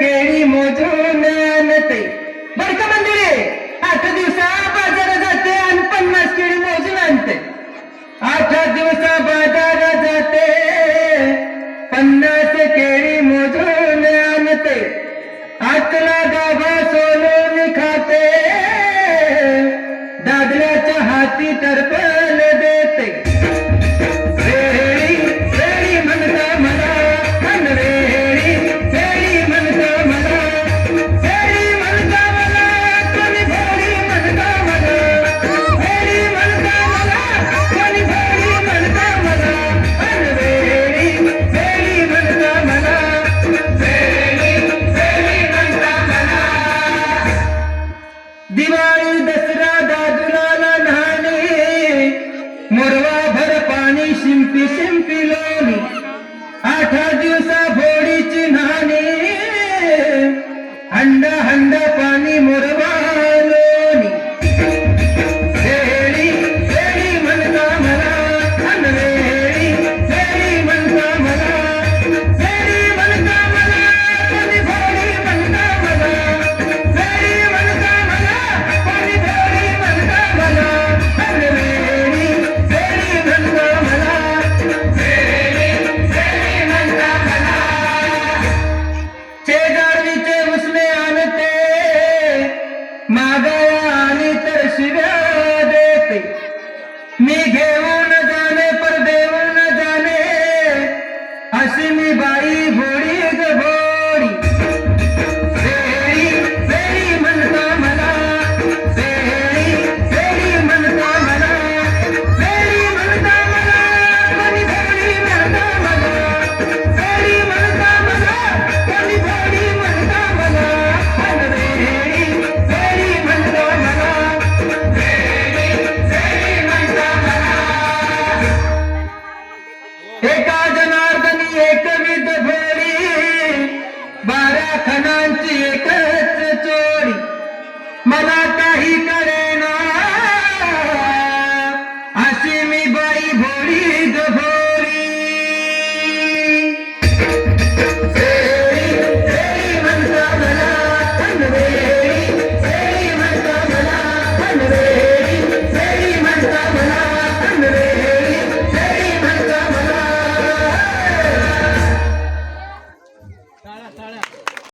केळी मोजून बर का मंदिरे आठ दिवसा बाजारात जाते आणि पन्नास केळी मोजून आणते. आठ दिवसा बाजारात जाते पन्नास केळी मोजून आणते. आतला गाभा सोलून खाते दादल्याच्या हाती टरपल देते. December. বুড়ি धनांची एकच चोरी. मला काही